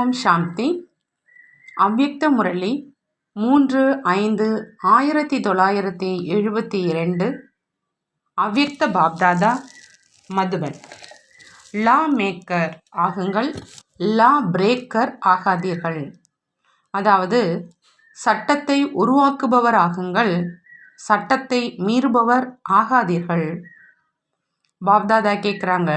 ஓம் சாந்தி. அவ்யக்த முரளி மூன்று ஐந்து ஆயிரத்தி தொள்ளாயிரத்தி எழுபத்தி இரண்டு. அவ்யக்த பாப்தாதா மதுபன். லா மேக்கர் ஆகுங்கள் லா பிரேக்கர் ஆகாதீர்கள். அதாவது சட்டத்தை உருவாக்குபவர் ஆகுங்கள் சட்டத்தை மீறுபவர் ஆகாதீர்கள். பாப்தாதா கேட்குறாங்க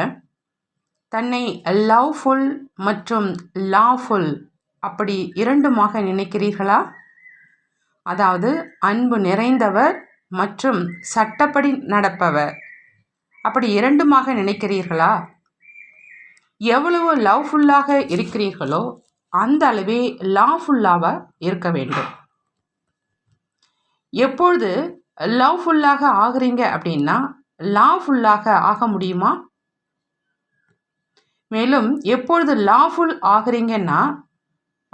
தன்னை லவ்ஃபுல் மற்றும் லாஃபுல் அப்படி இரண்டுமாக நினைக்கிறீர்களா? அதாவது அன்பு நிறைந்தவர் மற்றும் சட்டப்படி நடப்பவர். அப்படி இரண்டுமாக நினைக்கிறீர்களா? எவ்வளவு லவ்ஃபுல்லாக இருக்கிறீர்களோ அந்த அளவே லாஃபுல்லாக இருக்க வேண்டும். எப்பொழுது லவ்ஃபுல்லாக ஆகிறீங்க அப்படின்னா லாஃபுல்லாக ஆக முடியுமா? மேலும் எப்பொழுது லாஃபுல் ஆகிறீங்கன்னா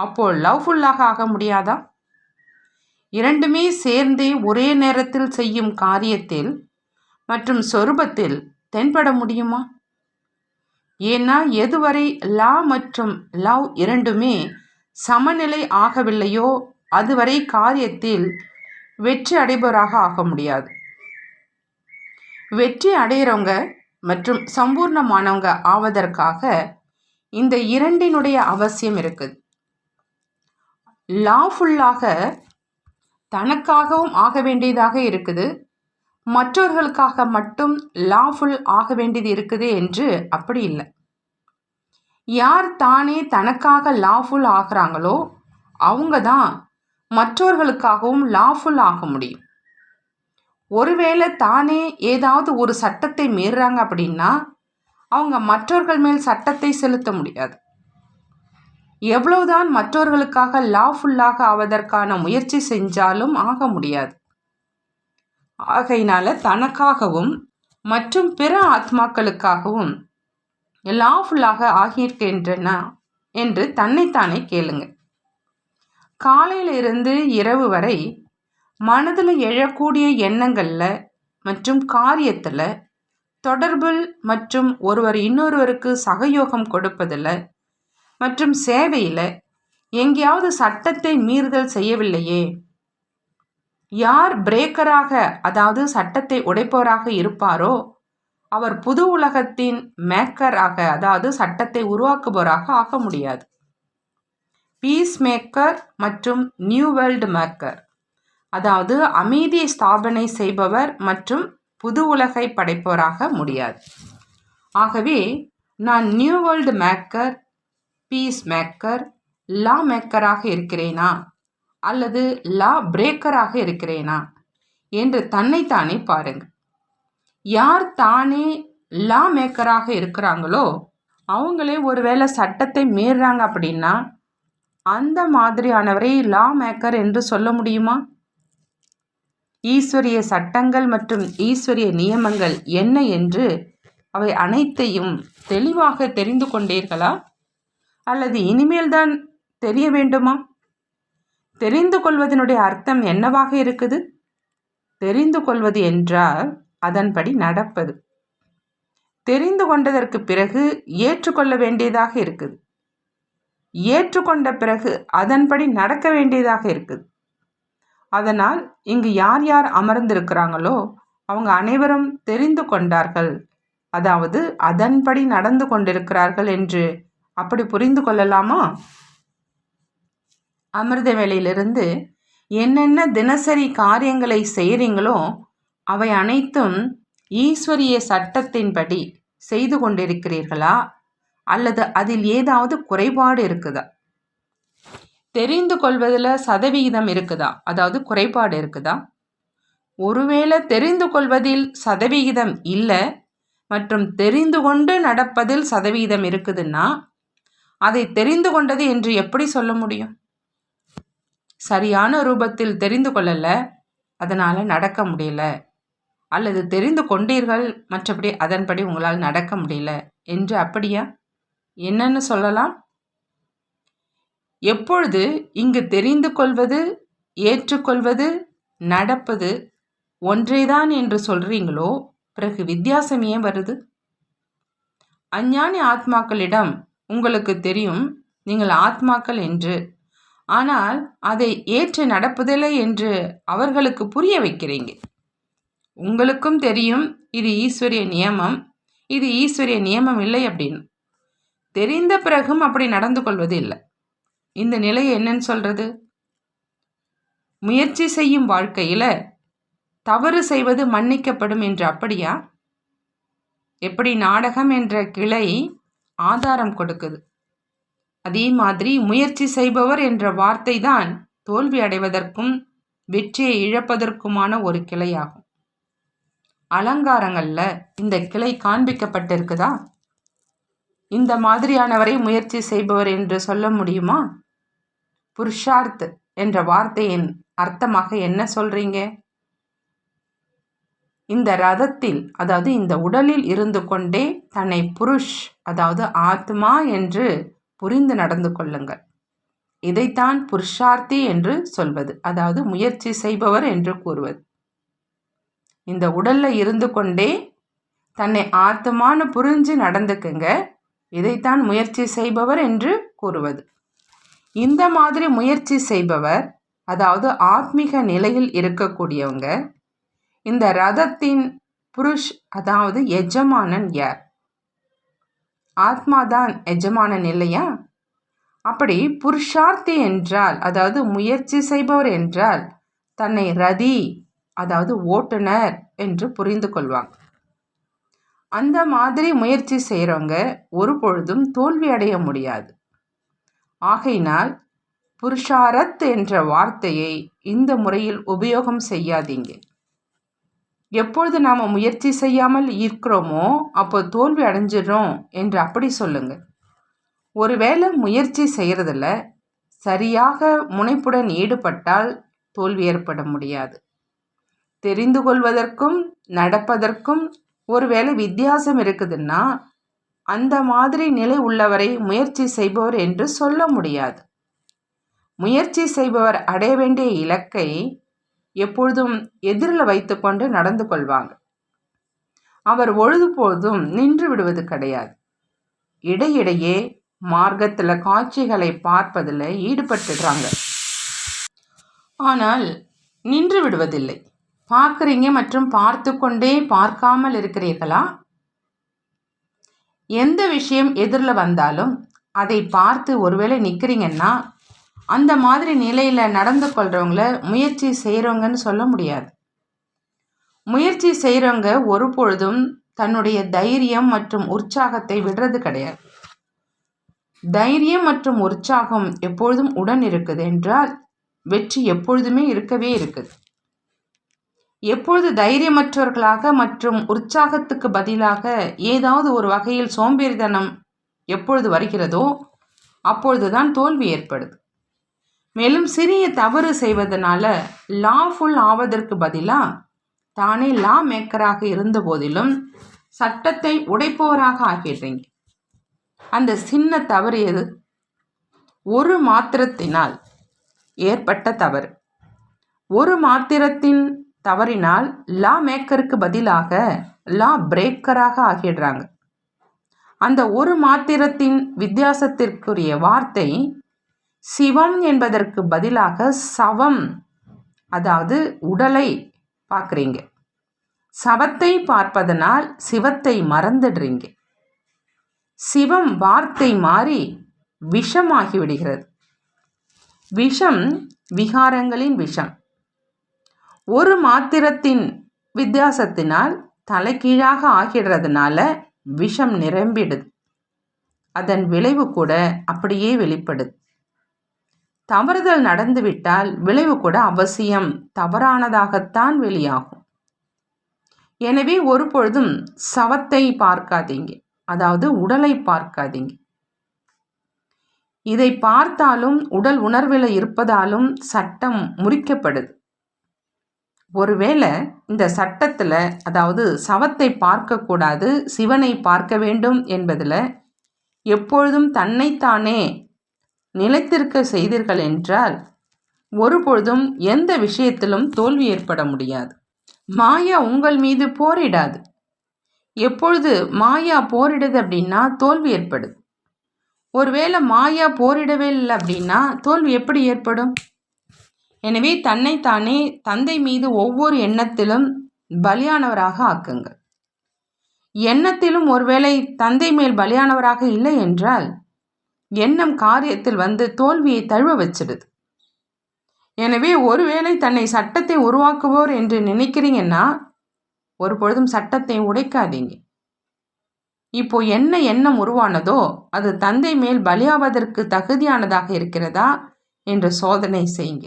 அப்போ லவ்ஃபுல்லாக ஆக முடியாதா? இரண்டுமே சேர்ந்தே ஒரே நேரத்தில் செய்யும் காரியத்தில் மற்றும் சொரூபத்தில் தென்பட முடியுமா? ஏன்னா எதுவரை லா மற்றும் லவ் இரண்டுமே சமநிலை ஆகவில்லையோ அதுவரை காரியத்தில் வெற்றி அடைபவராக ஆக முடியாது. வெற்றி அடையிறவங்க மற்றும் சம்பூர்ணமானவங்க ஆவதற்காக இந்த இரண்டினுடைய அவசியம் இருக்குது. லாஃபுல்லாக தனக்காகவும் ஆக வேண்டியதாக இருக்குது. மற்றவர்களுக்காக மட்டும் லாஃபுல் ஆக வேண்டியது இருக்குது என்று அப்படி இல்லை. யார் தானே தனக்காக லாஃபுல் ஆகிறாங்களோ அவங்க தான் மற்றவர்களுக்காகவும் லாஃபுல் ஆக முடியும். ஒருவேளை தானே ஏதாவது ஒரு சட்டத்தை மீறுறாங்க அப்படின்னா அவங்க மற்றவர்கள் மேல் சட்டத்தை செலுத்த முடியாது. எவ்வளவுதான் மற்றவர்களுக்காக லாஃபுல்லாக ஆவதற்கான முயற்சி செஞ்சாலும் ஆக முடியாது. ஆகையினால தனக்காகவும் மற்றும் பிற ஆத்மாக்களுக்காகவும் லாஃபுல்லாக ஆகியிருக்கின்றன என்று தன்னைத்தானே கேளுங்க. காலையிலிருந்து இரவு வரை மனதில் எழக்கூடிய எண்ணங்களில் மற்றும் காரியத்தில் தொடர்பில் மற்றும் ஒருவர் இன்னொருவருக்கு சகயோகம் கொடுப்பதில் மற்றும் சேவையில் எங்கேயாவது சட்டத்தை மீறுதல் செய்யவில்லையே. யார் பிரேக்கராக அதாவது சட்டத்தை உடைப்பவராக இருப்பாரோ அவர் புது உலகத்தின் மேக்கராக அதாவது சட்டத்தை உருவாக்குபவராக ஆக முடியாது. பீஸ் மேக்கர் மற்றும் நியூ வேர்ல்டு மேக்கர் அதாவது அமைதியை ஸ்தாபனை செய்பவர் மற்றும் புது உலகை படைப்பவராக முடியாது. ஆகவே நான் new world maker peace maker law மேக்கராக இருக்கிறேனா? அல்லது லா பிரேக்கராக இருக்கிறேனா? என்று தன்னைத்தானே பாருங்கள். யார் தானே லா மேக்கராக இருக்கிறாங்களோ அவங்களே ஒருவேளை சட்டத்தை மீறுறாங்க அப்படின்னா அந்த மாதிரியானவரை லா மேக்கர் என்று சொல்ல முடியுமா? ஈஸ்வரிய சட்டங்கள் மற்றும் ஈஸ்வரிய நியமங்கள் என்ன என்று அவை அனைத்தையும் தெளிவாக தெரிந்து கொண்டீர்களா? அல்லது இனிமேல் தான் தெரிய வேண்டுமா? தெரிந்து கொள்வதனுடைய அர்த்தம் என்னவாக இருக்குது? தெரிந்து கொள்வது என்றால் அதன்படி நடப்பது. தெரிந்து கொண்டதற்கு பிறகு ஏற்றுக்கொள்ள வேண்டியதாக இருக்குது. ஏற்றுக்கொண்ட பிறகு அதன்படி நடக்க வேண்டியதாக இருக்குது. அதனால் இங்கு யார் யார் அமர்ந்திருக்கிறாங்களோ அவங்க அனைவரும் தெரிந்து கொண்டார்கள். அதாவது அதன்படி நடந்து கொண்டிருக்கிறார்கள் என்று அப்படி புரிந்து கொள்ளலாமா? அமிர்த வேலையிலிருந்து என்னென்ன தினசரி காரியங்களை செய்கிறீங்களோ அவை அனைத்தும் ஈஸ்வரிய சட்டத்தின்படி செய்து கொண்டிருக்கிறீர்களா? அல்லது அதில் ஏதாவது குறைபாடு இருக்குதா? தெரிந்து கொள்வதில் சதவிகிதம் இருக்குதா? அதாவது குறைபாடு இருக்குதா? ஒருவேளை தெரிந்து கொள்வதில் சதவிகிதம் இல்லை மற்றும் தெரிந்து கொண்டு நடப்பதில் சதவிகிதம் இருக்குதுன்னா அதை தெரிந்து கொண்டது என்று எப்படி சொல்ல முடியும்? சரியான ரூபத்தில் தெரிந்து கொள்ளலை அதனால் நடக்க முடியல. அல்லது தெரிந்து கொண்டீர்கள் மற்றபடி அதன்படி உங்களால் நடக்க முடியல என்று அப்படியா? என்னன்னு சொல்லலாம்? எப்பொழுது இங்கு தெரிந்து கொள்வது ஏற்றுக்கொள்வது நடப்பது ஒன்றேதான் என்று சொல்றீங்களோ பிறகு வித்தியாசம் ஏன் வருது? அஞ்ஞானி ஆத்மாக்களிடம் உங்களுக்கு தெரியும் நீங்கள் ஆத்மாக்கள் என்று. ஆனால் அதை ஏற்று நடப்பதில்லை என்று அவர்களுக்கு புரிய வைக்கிறீங்க. உங்களுக்கும் தெரியும் இது ஈஸ்வரிய நியமம் இது ஈஸ்வரிய நியமம் இல்லை அப்படின்னு. தெரிந்த பிறகும் அப்படி நடந்து கொள்வது இல்லை இந்த நிலை என்னன்னு சொல்றது? முயற்சி செய்யும் வாழ்க்கையில் தவறு செய்வது மன்னிக்கப்படும் என்று அப்படியா? எப்படி நாடகம் என்ற கிளை ஆதாரம் கொடுக்குது? அதே மாதிரி முயற்சி செய்பவர் என்ற வார்த்தை தான் தோல்வி அடைவதற்கும் வெற்றியை இழப்பதற்குமான ஒரு கிளையாகும். அலங்காரங்களில் இந்த கிளை காண்பிக்கப்பட்டிருக்குதா? இந்த மாதிரியானவரை முயற்சி செய்பவர் என்று சொல்ல முடியுமா? புருஷார்த் என்ற வார்த்தையின் அர்த்தமாக என்ன சொல்றீங்க? இந்த ரதத்தில் அதாவது இந்த உடலில் இருந்து கொண்டே தன்னை புருஷ் அதாவது ஆத்மா என்று புரிந்து நடந்து கொள்ளுங்கள். இதைத்தான் புருஷார்த்தி என்று சொல்வது அதாவது முயற்சி செய்பவர் என்று கூறுவது. இந்த உடல்ல இருந்து கொண்டே தன்னை ஆத்மானு புரிஞ்சு நடந்துக்குங்க இதைத்தான் முயற்சி செய்பவர் என்று கூறுவது. இந்த மாதிரி முயற்சி செய்பவர் அதாவது ஆத்மீக நிலையில் இருக்கக்கூடியவங்க இந்த ரதத்தின் புருஷ் அதாவது எஜமானன் யார்? ஆத்மாதான் எஜமானன் இல்லையா அப்படி புருஷார்த்தி என்றால் அதாவது முயற்சி செய்பவர் என்றால் தன்னை ரதி அதாவது ஓட்டுநர் என்று புரிந்து கொள்வாங்க. அந்த மாதிரி முயற்சி செய்கிறவங்க ஒரு பொழுதும் தோல்வி அடைய முடியாது. ஆகையினால் புருஷாரத் என்ற வார்த்தையை இந்த முறையில் உபயோகம் செய்யாதீங்க. எப்பொழுது நாம் முயற்சி செய்யாமல் இருக்கிறோமோ அப்போ தோல்வி அடைஞ்சிடறோம் என்று அப்படி சொல்லுங்க. ஒருவேளை முயற்சி செய்கிறதில் சரியாக முனைப்புடன் ஈடுபட்டால் தோல்வி ஏற்பட முடியாது. தெரிந்து கொள்வதற்கும் நடப்பதற்கும் ஒருவேளை வித்தியாசம் இருக்குதுன்னா அந்த மாதிரி நிலை உள்ளவரை முயற்சி செய்பவர் என்று சொல்ல முடியாது. முயற்சி செய்பவர் அடைய வேண்டிய இலக்கை எப்பொழுதும் எதிரில் வைத்துக்கொண்டு நடந்து கொள்வாங்க. அவர் பொழுதுபோதும் நின்று விடுவது கிடையாது. இடையிடையே மார்க்கத்தில் காட்சிகளை பார்ப்பதில் ஈடுபட்டுடுறாங்க. ஆனால் நின்று விடுவதில்லை. பார்க்குறீங்க மற்றும் பார்த்து கொண்டே பார்க்காமல் இருக்கிறீர்களா? எந்த விஷயம் எதிரில் வந்தாலும் அதை பார்த்து ஒருவேளை நிற்கிறீங்கன்னா அந்த மாதிரி நிலையில் நடந்து கொள்கிறவங்கள முயற்சி செய்கிறவங்கன்னு சொல்ல முடியாது. முயற்சி செய்கிறவங்க ஒரு பொழுதும் தன்னுடைய தைரியம் மற்றும் உற்சாகத்தை விடுறது கிடையாது. தைரியம் மற்றும் உற்சாகம் எப்பொழுதும் உடன் இருக்குது என்றால் வெற்றி எப்பொழுதுமே இருக்கவே இருக்குது. எப்பொழுது தைரியமற்றவர்களாக மற்றும் உற்சாகத்துக்கு பதிலாக ஏதாவது ஒரு வகையில் சோம்பேறித்தனம் எப்பொழுது வருகிறதோ அப்பொழுதுதான் தோல்வி ஏற்படுது. மேலும் சிறிய தவறு செய்வதனால லாஃபுல் ஆவதற்கு பதிலாக தானே லா மேக்கராக இருந்த போதிலும் சட்டத்தை உடைப்பவராக ஆகிடுறீங்க அந்த சின்ன தவறு எது? ஒரு மாத்திரத்தினால் ஏற்பட்ட தவறு. ஒரு மாத்திரத்தின் தவறினால் லா மேக்கருக்கு பதிலாக லா பிரேக்கராக ஆகிடுறாங்க. அந்த ஒரு மாத்திரத்தின் வித்தியாசத்திற்குரிய வார்த்தை சிவம் என்பதற்கு பதிலாக சவம் அதாவது உடலை பார்க்குறீங்க. சவத்தை பார்ப்பதனால் சிவத்தை மறந்துடுறீங்க. சிவம் வார்த்தை மாறி விஷமாகி விடுகிறது. விஷம் விகாரங்களின் விஷம். ஒரு மாத்திரத்தின் வித்தியாசத்தினால் தலைகீழாக ஆகிடுறதுனால விஷம் நிரம்பிடுது. அதன் விளைவு கூட அப்படியே வெளிப்படுது. தவறுதல் நடந்துவிட்டால் விளைவு கூட அவசியம். தவறானதாகத்தான் வெளியாகும். எனவே ஒரு பொழுதும் சவத்தை பார்க்காதீங்க. அதாவது உடலை பார்க்காதீங்க. இதை பார்த்தாலும் உடல் உணர்வில் இருப்பதாலும் சட்டம் முறிக்கப்படுது. ஒருவேளை இந்த சட்டத்தில் அதாவது சவத்தை பார்க்கக்கூடாது சிவனை பார்க்க வேண்டும் என்பதில் எப்பொழுதும் தன்னைத்தானே நிலைத்திருக்க செய்தீர்கள் என்றால் ஒருபொழுதும் எந்த விஷயத்திலும் தோல்வி ஏற்பட முடியாது. மாயா உங்கள் மீது போரிடாது. எப்பொழுது மாயா போரிடுது அப்படின்னா தோல்வி ஏற்படுது. ஒருவேளை மாயா போரிடவே இல்லை அப்படின்னா தோல்வி எப்படி ஏற்படும்? எனவே தன்னைத்தானே தந்தை மீது ஒவ்வொரு எண்ணத்திலும் பலியானவராக ஆக்குங்கள். எண்ணத்திலும் ஒருவேளை தந்தை மேல் பலியானவராக இல்லை என்றால் எண்ணம் காரியத்தில் வந்து தோல்வியை தழுவ வச்சிடுது. எனவே ஒருவேளை தன்னை சட்டத்தை உருவாக்குவோர் என்று நினைக்கிறீங்கன்னா ஒரு பொழுதும் சட்டத்தை உடைக்காதீங்க. இப்போ என்ன எண்ணம் உருவானதோ அது தந்தை மேல் பலியாவதற்கு தகுதியானதாக இருக்கிறதா என்று சோதனை செய்யுங்க.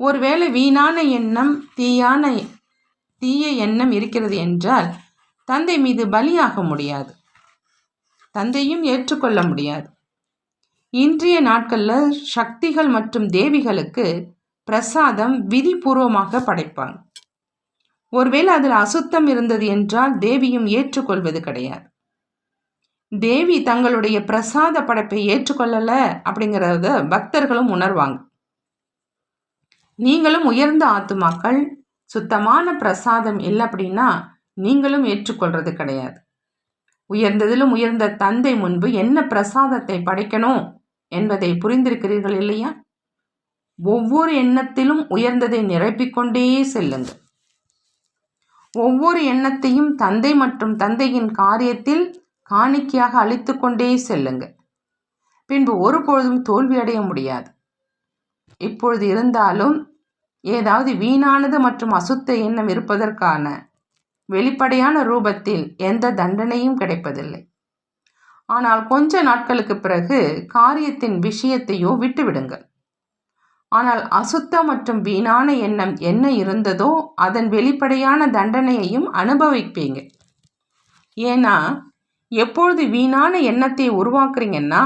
ஒருவேளை வீணான எண்ணம் தீயான தீய எண்ணம் இருக்கிறது என்றால் தந்தை மீது பலியாக முடியாது. தந்தையும் ஏற்றுக்கொள்ள முடியாது. இன்றைய நாட்களில் சக்திகள் மற்றும் தேவிகளுக்கு பிரசாதம் விதிபூர்வமாக படைப்பாங்க. ஒருவேளை அதில் அசுத்தம் இருந்தது என்றால் தேவியும் ஏற்றுக்கொள்வது கிடையாது. தேவி தங்களுடைய பிரசாத படைப்பை ஏற்றுக்கொள்ளலை அப்படிங்கிறத பக்தர்களும் உணர்வாங்க. நீங்களும் உயர்ந்த ஆத்துமாக்கள் சுத்தமான பிரசாதம் இல்லை அப்படின்னா நீங்களும் ஏற்றுக்கொள்றது கிடையாது. உயர்ந்ததிலும் உயர்ந்த தந்தை முன்பு என்ன பிரசாதத்தை படைக்கணும் என்பதை புரிந்திருக்கிறீர்கள் இல்லையா? ஒவ்வொரு எண்ணத்திலும் உயர்ந்ததை நிரப்பிக்கொண்டே செல்லுங்கள். ஒவ்வொரு எண்ணத்தையும் தந்தை மற்றும் தந்தையின் காரியத்தில் காணிக்கையாக அழித்து கொண்டே செல்லுங்க பின்பு ஒருபொழுதும் தோல்வியடைய முடியாது. இப்பொழுது இருந்தாலும் ஏதாவது வீணானது மற்றும் அசுத்த எண்ணம் இருப்பதற்கான வெளிப்படையான ரூபத்தில் எந்த தண்டனையும் கிடைப்பதில்லை. ஆனால் கொஞ்ச நாட்களுக்கு பிறகு காரியத்தின் விஷயத்தையோ விட்டுவிடுங்கள். ஆனால் அசுத்த மற்றும் வீணான எண்ணம் என்ன இருந்ததோ அதன் வெளிப்படையான தண்டனையையும் அனுபவிப்பீங்க. ஏன்னா எப்பொழுது வீணான எண்ணத்தை உருவாக்குறீங்கன்னா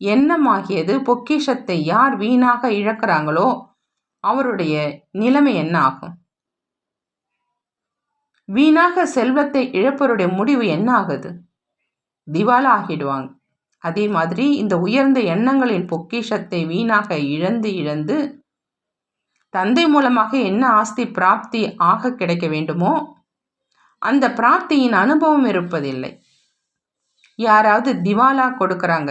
எண்ணமாகியது பொக்கிஷத்தை யார் வீணாக இழக்கிறாங்களோ அவருடைய நிலைமை என்ன ஆகும்? வீணாக செல்வத்தை இழப்பவருடைய முடிவு என்ன ஆகுது? திவாலா ஆகிடுவாங்க. அதே மாதிரி இந்த உயர்ந்த எண்ணங்களின் பொக்கிஷத்தை வீணாக இழந்து இழந்து தந்தை மூலமாக என்ன ஆஸ்தி பிராப்தி ஆக கிடைக்க வேண்டுமோ அந்த பிராப்தியின் அனுபவம் இருப்பதில்லை. யாராவது திவாலா கொடுக்குறாங்க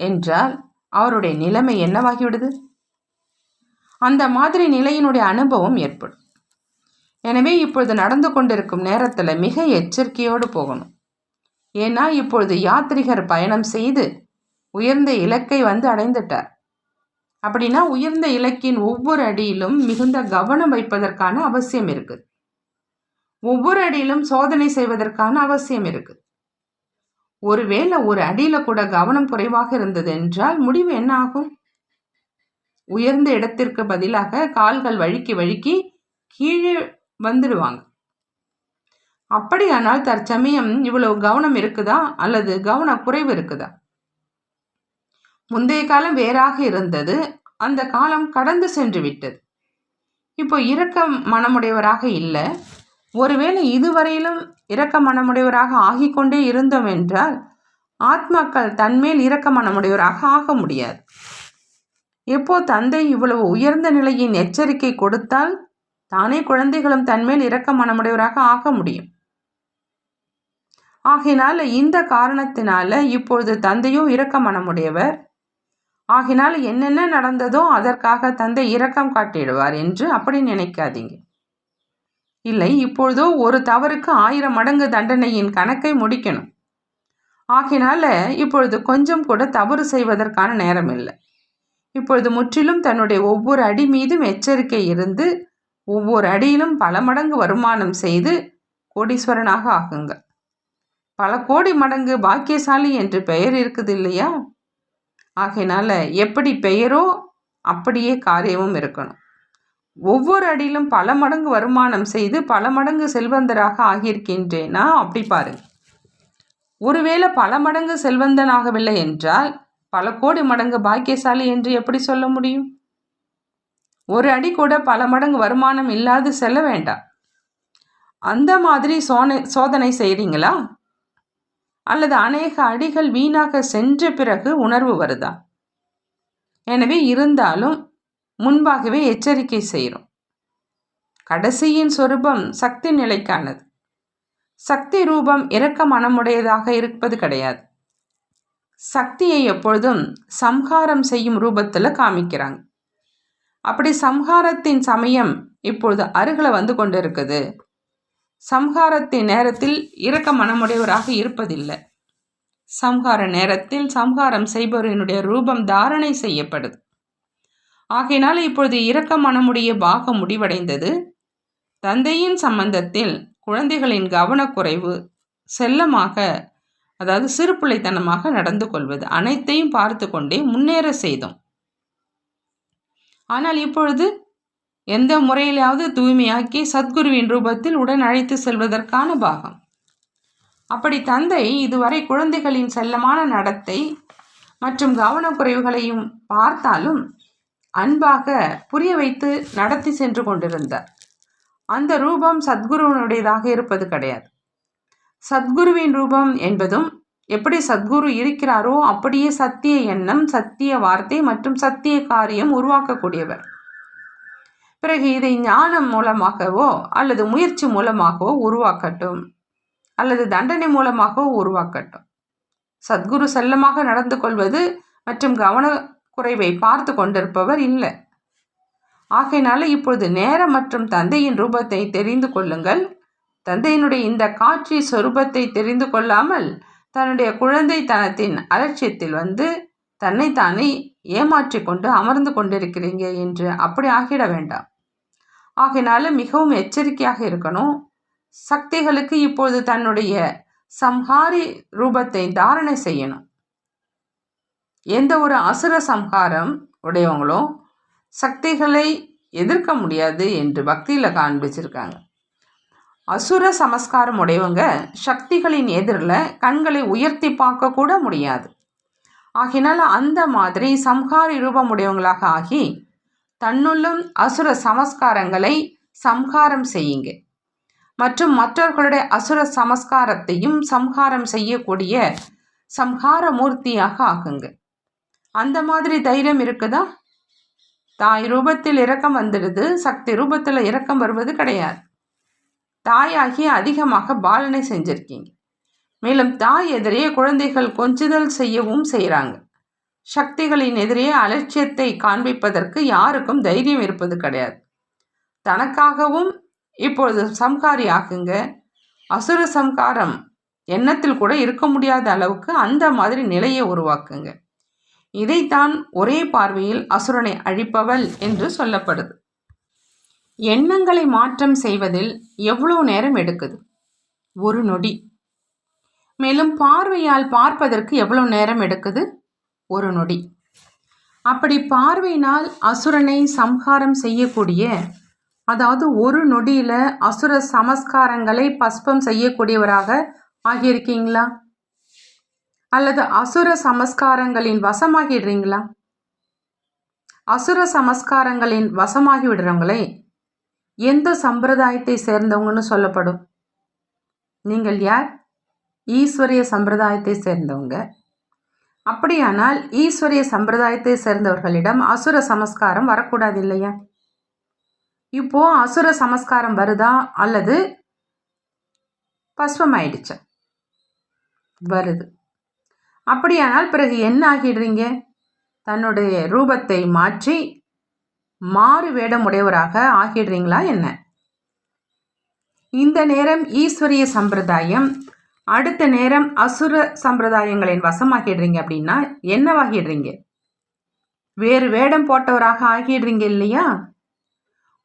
என்றால் அவருடைய நிலைமை என்னவாகிவிடுது? அந்த மாதிரி நிலையினுடைய அனுபவம் ஏற்படும். எனவே இப்பொழுது நடந்து கொண்டிருக்கும் நேரத்தில் மிக எச்சரிக்கையோடு போகணும். ஏன்னா இப்பொழுது யாத்ரிகர் பயணம் செய்து உயர்ந்த இலக்கை வந்து அடைந்துட்டார். அப்படின்னா உயர்ந்த இலக்கின் ஒவ்வொரு அடியிலும் மிகுந்த கவனம் வைப்பதற்கான அவசியம் இருக்குது. ஒவ்வொரு அடியிலும் சோதனை செய்வதற்கான அவசியம் இருக்குது. ஒருவேளை ஒரு அடியில் கூட கவனம் குறைவாக இருந்தது என்றால் முடிவு என்ன ஆகும்? உயர்ந்த இடத்திற்கு பதிலாக கால்கள் வழுக்கி வழுக்கி கீழே வந்துடுவாங்க அப்படியானால் தற்சமயம் இவ்வளவு கவனம் இருக்குதா? அல்லது கவன குறைவு இருக்குதா? முந்தைய காலம் வேறாக இருந்தது. அந்த காலம் கடந்து சென்று விட்டது. இப்போ இரக்க மனமுடையவராக இல்லை. ஒருவேளை இதுவரையிலும் இரக்க மனமுடையவராக ஆகிக்கொண்டே இருந்தோம் என்றால் ஆத்மாக்கள் தன்மேல் இரக்க மனமுடையவராக ஆக முடியாது. இப்போ தந்தை இவ்வளவு உயர்ந்த நிலையின் எச்சரிக்கை கொடுத்தால் தானே குழந்தைகளும் தன்மேல் இரக்க மனமுடையவராக ஆக முடியும். ஆகினால இந்த காரணத்தினால இப்பொழுது தந்தையும் இரக்க மனமுடையவர். ஆகினால் என்னென்ன நடந்ததோ அதற்காக தந்தை இரக்கம் காட்டிடுவார் என்று அப்படி நினைக்காதீங்க. இல்லை இப்பொழுதோ ஒரு தவறுக்கு ஆயிரம் மடங்கு தண்டனையின் கணக்கை முடிக்கணும். ஆகினால இப்பொழுது கொஞ்சம் கூட தவறு செய்வதற்கான நேரம் இல்லை. இப்பொழுது முற்றிலும் தன்னுடைய ஒவ்வொரு அடி மீதும் எச்சரிக்கை இருந்து ஒவ்வொரு அடியிலும் பல மடங்கு வருமானம் செய்து கோடீஸ்வரனாக ஆகுங்கள் பல கோடி மடங்கு பாக்கியசாலி என்று பெயர் இருக்குது இல்லையா? ஆகையினால எப்படி பெயரோ அப்படியே காரியமும் இருக்கணும். ஒவ்வொரு அடியிலும் பல மடங்கு வருமானம் செய்து பல மடங்கு செல்வந்தராக ஆகியிருக்கின்றேனா? அப்படி பாருங்க. ஒருவேளை பல மடங்கு செல்வந்தனாகவில்லை என்றால் பல கோடி மடங்கு பாக்கியசாலி என்று எப்படி சொல்ல முடியும்? ஒரு அடி கூட பல மடங்கு வருமானம் இல்லாது செல்ல வேண்டாம். அந்த மாதிரி சோனை சோதனை செய்கிறீங்களா அல்லது அநேக அடிகள் வீணாக சென்ற பிறகு உணர்வு வருதா? எனவே இருந்தாலும் முன்பாகவே எச்சரிக்கை செய்கிறோம் கடைசியின் சொரூபம் சக்தி நிலைக்கானது. சக்தி ரூபம் இரக்க மனமுடையதாக இருப்பது கிடையாது. சக்தியை எப்பொழுதும் சம்ஹாரம் செய்யும் ரூபத்தில் காமிக்கிறாங்க. அப்படி சம்ஹாரத்தின் சமயம் இப்பொழுது அருகில் வந்து கொண்டு இருக்குது சம்ஹாரத்தின் நேரத்தில் இரக்க மனமுடையவராக இருப்பதில்லை. சம்ஹார நேரத்தில் சம்ஹாரம் செய்பவரினுடைய ரூபம் தாரணை செய்யப்படுது. ஆகையினால் இப்பொழுது இரக்க மனமுடைய பாகம் முடிவடைந்தது. தந்தையின் சம்பந்தத்தில் குழந்தைகளின் கவனக்குறைவு செல்லமாக அதாவது சிறுபிள்ளைத்தனமாக நடந்து கொள்வது அனைத்தையும் பார்த்து கொண்டே முன்னேற செய்தோம். ஆனால் இப்பொழுது எந்த முறையிலாவது தூய்மையாக்கி சத்குருவின் ரூபத்தில் உடன் அழைத்து செல்வதற்கான பாகம். அப்படி தந்தை இதுவரை குழந்தைகளின் செல்லமான நடத்தை மற்றும் கவனக்குறைவுகளையும் பார்த்தாலும் அன்பாக புரிய வைத்து நடத்தி சென்று கொண்டிருந்தார். அந்த ரூபம் சத்குருவனுடையதாக இருப்பது கிடையாது. சத்குருவின் ரூபம் என்பதும் எப்படி சத்குரு இருக்கிறாரோ அப்படியே சத்திய எண்ணம் சத்திய வார்த்தை மற்றும் சத்திய காரியம் உருவாக்கக்கூடியவர். பிறகு இதை ஞானம் மூலமாகவோ அல்லது முயற்சி மூலமாகவோ உருவாக்கட்டும். அல்லது தண்டனை மூலமாகவோ உருவாக்கட்டும். சத்குரு செல்லமாக நடந்து கொள்வது மற்றும் கவனக்குறைவை பார்த்து கொண்டிருப்பவர் இல்லை. ஆகையினால இப்பொழுது நேரம் மற்றும் தந்தையின் ரூபத்தை தெரிந்து கொள்ளுங்கள். தந்தையினுடைய இந்த காட்சி சொரூபத்தை தெரிந்து கொள்ளாமல் தன்னுடைய குழந்தைத்தனத்தின் அலட்சியத்தில் வந்து தன்னைத்தானே ஏமாற்றி கொண்டு அமர்ந்து கொண்டிருக்கிறீங்க என்று அப்படி ஆகிட வேண்டாம். ஆகினால மிகவும் எச்சரிக்கையாக இருக்கணும். சக்திகளுக்கு இப்பொழுது தன்னுடைய சம்ஹாரி ரூபத்தை தாரணை செய்யணும். எந்த ஒரு அசுர சம்ஹாரம் உடையவங்களும் சக்திகளை எதிர்க்க முடியாது என்று பக்தியில் காண்பிச்சிருக்காங்க. அசுர சமஸ்காரம் உடையவங்க சக்திகளின் எதிரில் கண்களை உயர்த்தி பார்க்க கூட முடியாது. ஆகினால் அந்த மாதிரி சம்ஹாரி ரூபம் உடையவங்களாக ஆகி தன்னுள்ளும் அசுர சமஸ்காரங்களை சம்ஹாரம் செய்யுங்க. மற்றும் மற்றவர்களுடைய அசுர சமஸ்காரத்தையும் சம்ஹாரம் செய்யக்கூடிய சம்ஹார மூர்த்தியாக ஆகுங்க அந்த மாதிரி தைரியம் இருக்குதா? தாய் ரூபத்தில் இறக்கம் வந்துடுது சக்தி ரூபத்தில் இறக்கம் வருவது கிடையாது. தாயாகி அதிகமாக பாலனை செஞ்சுருக்கீங்க. மேலும் தாய் எதிரே குழந்தைகள் கொஞ்சுதல் செய்யவும் செய்கிறாங்க சக்திகளின் எதிரே அலட்சியத்தை காண்பிப்பதற்கு யாருக்கும் தைரியம் இருப்பது கிடையாது. தனக்காகவும் இப்பொழுது சம்காரி ஆகுங்க. அசுர சம்காரம் எண்ணத்தில் கூட இருக்க முடியாத அளவுக்கு அந்த மாதிரி நிலையை உருவாக்குங்க. இதைத்தான் ஒரே பார்வையில் அசுரனை அழிப்பவள் என்று சொல்லப்படுது. எண்ணங்களை மாற்றம் செய்வதில் எவ்வளோ நேரம் எடுக்குது? ஒரு நொடி. மேலும் பார்வையால் பார்ப்பதற்கு எவ்வளோ நேரம் எடுக்குது? ஒரு நொடி. அப்படி பார்வையினால் அசுரனை சம்ஹாரம் செய்யக்கூடிய அதாவது ஒரு நொடியில் அசுர சமஸ்காரங்களை பஸ்பம் செய்யக்கூடியவராக ஆகியிருக்கீங்களா? அல்லது அசுர சமஸ்காரங்களின் வசமாகிடுறீங்களா? அசுர சமஸ்காரங்களின் வசமாகி விடுறவங்களை எந்த சம்பிரதாயத்தை சேர்ந்தவங்கன்னு சொல்லப்படும். நீங்கள் யார்? ஈஸ்வரிய சம்பிரதாயத்தை சேர்ந்தவங்க. அப்படியானால் ஈஸ்வரிய சம்பிரதாயத்தை சேர்ந்தவர்களிடம் அசுர சமஸ்காரம் வரக்கூடாது இல்லையா? இப்போ அசுர சமஸ்காரம் வருதா? அல்லது பஸ்வம் ஆயிடுச்சு வருது. அப்படியானால் பிறகு என்ன ஆகிடுறீங்க? தன்னுடைய ரூபத்தை மாற்றி மாறு வேடமுடையவராக ஆகிடுறீங்களா என்ன? இந்த நேரம் ஈஸ்வரிய சம்பிரதாயம் அடுத்த நேரம் அசுர சம்பிரதாயங்களின் வசமாகிடுறீங்க அப்படின்னா என்னவாகிடுறீங்க? வேறு வேடம் போட்டவராக ஆகிடுறீங்க இல்லையா?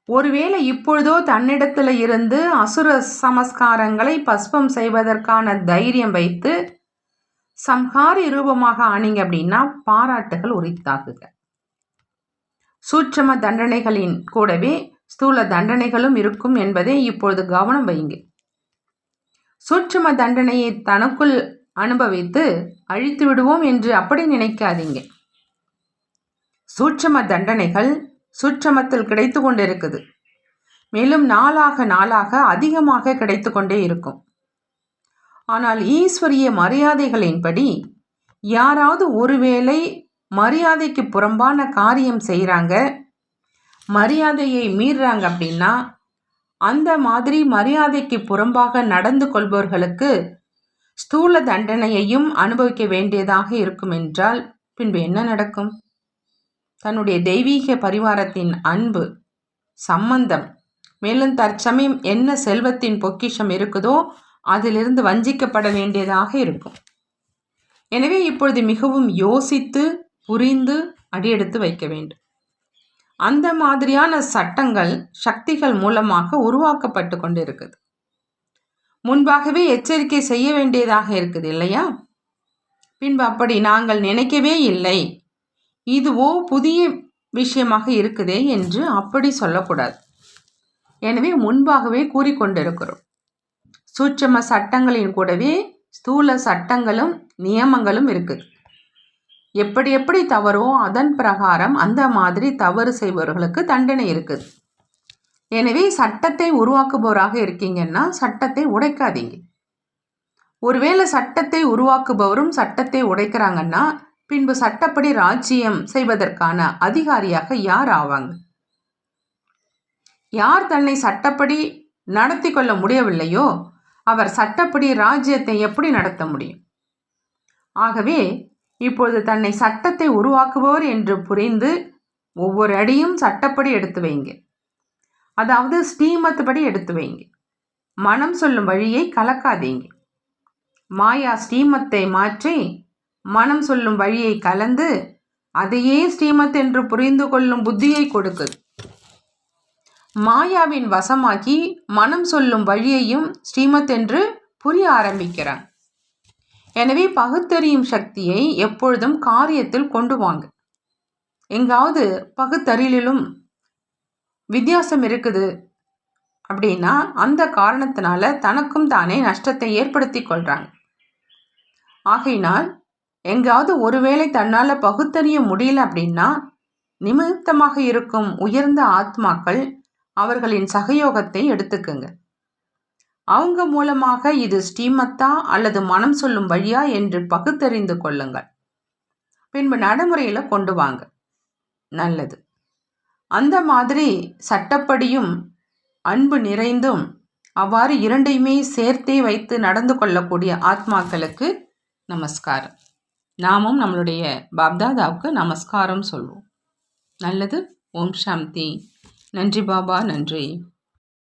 ஒருவேளை இப்பொழுதோ தன்னிடத்தில் இருந்து அசுர சமஸ்காரங்களை பஸ்பம் செய்வதற்கான தைரியம் வைத்து சம்ஹாரி ரூபமாக ஆனீங்க அப்படின்னா பாராட்டுகள் உரித்தாக்குக சூட்சம தண்டனைகளின் கூடவே ஸ்தூல தண்டனைகளும் இருக்கும் என்பதை இப்பொழுது கவனம் வைங்க சூட்சம தண்டனையை தனக்குள் அனுபவித்து அழித்து விடுவோம் என்று அப்படி நினைக்காதீங்க. சூட்சம தண்டனைகள் சூட்சமத்தில் கிடைத்து கொண்டிருக்குது. மேலும் நாளாக நாளாக அதிகமாக கிடைத்து கொண்டே இருக்கும். ஆனால் ஈஸ்வரிய மரியாதைகளின்படி யாராவது ஒருவேளை மரியாதைக்கு புறம்பான காரியம் செய்கிறாங்க மரியாதையை மீறுறாங்க அப்படின்னா அந்த மாதிரி மரியாதைக்கு புறம்பாக நடந்து கொள்பவர்களுக்கு ஸ்தூல தண்டனையையும் அனுபவிக்க வேண்டியதாக இருக்கும் என்றால் பின்பு என்ன நடக்கும்? தன்னுடைய தெய்வீக பரிவாரத்தின் அன்பு சம்பந்தம் மேலும் தற்சமயம் என்ன செல்வத்தின் பொக்கிஷம் இருக்குதோ அதிலிருந்து வஞ்சிக்கப்பட வேண்டியதாக இருக்கும். எனவே இப்பொழுது மிகவும் யோசித்து புரிந்து அடியெடுத்து வைக்க வேண்டும். அந்த மாதிரியான சட்டங்கள் சக்திகள் மூலமாக உருவாக்கப்பட்டு கொண்டு இருக்குது முன்பாகவே எச்சரிக்கை செய்ய வேண்டியதாக இருக்குது இல்லையா? பின்பு அப்படி நாங்கள் நினைக்கவே இல்லை. இதுவோ புதிய விஷயமாக இருக்குதே என்று அப்படி சொல்லக்கூடாது. எனவே முன்பாகவே கூறிக்கொண்டிருக்கிறோம் சூட்சம சட்டங்களின் கூடவே ஸ்தூல சட்டங்களும் நியமங்களும் இருக்குது. எப்படி எப்படி தவறோ அதன் பிரகாரம் அந்த மாதிரி தவறு செய்பவர்களுக்கு தண்டனை இருக்குது எனவே சட்டத்தை உருவாக்குபவராக இருக்கீங்கன்னா சட்டத்தை உடைக்காதீங்க. ஒருவேளை சட்டத்தை உருவாக்குபவரும் சட்டத்தை உடைக்கிறாங்கன்னா பின்பு சட்டப்படி ராஜ்யம் செய்வதற்கான அதிகாரியாக யார் ஆவாங்க? யார் தன்னை சட்டப்படி நடத்தி கொள்ள முடியவில்லையோ அவர் சட்டப்படி ராஜ்யத்தை எப்படி நடத்த முடியும்? ஆகவே இப்பொழுது தன்னை சட்டத்தை உருவாக்குபவர் என்று புரிந்து ஒவ்வொரு அடியும் சட்டப்படி எடுத்து வைங்க. அதாவது ஸ்ரீமத் எடுத்து வைங்க. மனம் சொல்லும் வழியை கலக்காதீங்க. மாயா ஸ்ரீமத்தை மாற்றி மனம் சொல்லும் வழியை கலந்து அதையே ஸ்ரீமத் என்று புரிந்து கொள்ளும் புத்தியை கொடுக்குது. மாயாவின் வசமாக்கி மனம் சொல்லும் வழியையும் ஸ்ரீமத் என்று புரிய ஆரம்பிக்கிறான். எனவே பகுத்தறியும் சக்தியை எப்பொழுதும் காரியத்தில் கொண்டு வாங்க. எங்காவது பகுத்தறியிலும் வித்தியாசம் இருக்குது அப்படின்னா அந்த காரணத்தினால தனக்கும் தானே நஷ்டத்தை ஏற்படுத்தி கொள்கிறாங்க ஆகையினால் எங்காவது ஒருவேளை தன்னால் பகுத்தறிய முடியல அப்படின்னா நிமித்தமாக இருக்கும் உயர்ந்த ஆத்மாக்கள் அவர்களின் சகயோகத்தை எடுத்துக்குங்க. அவங்க மூலமாக இது ஸ்ரீமத்தா அல்லது மனம் சொல்லும் வழியா என்று பகுத்தறிந்து கொள்ளுங்கள். பின்பு நடைமுறையில் கொண்டு வாங்க. நல்லது. அந்த மாதிரி சட்டப்படியும் அன்பு நிறைந்தும் அவ்வாறு இரண்டையுமே சேர்த்தே வைத்து நடந்து கொள்ளக்கூடிய ஆத்மாக்களுக்கு நமஸ்காரம். நாமும் நம்மளுடைய பாப்தாதாவுக்கு நமஸ்காரம் சொல்வோம். நல்லது. ஓம் சாந்தி. நன்றி பாபா. நன்றி.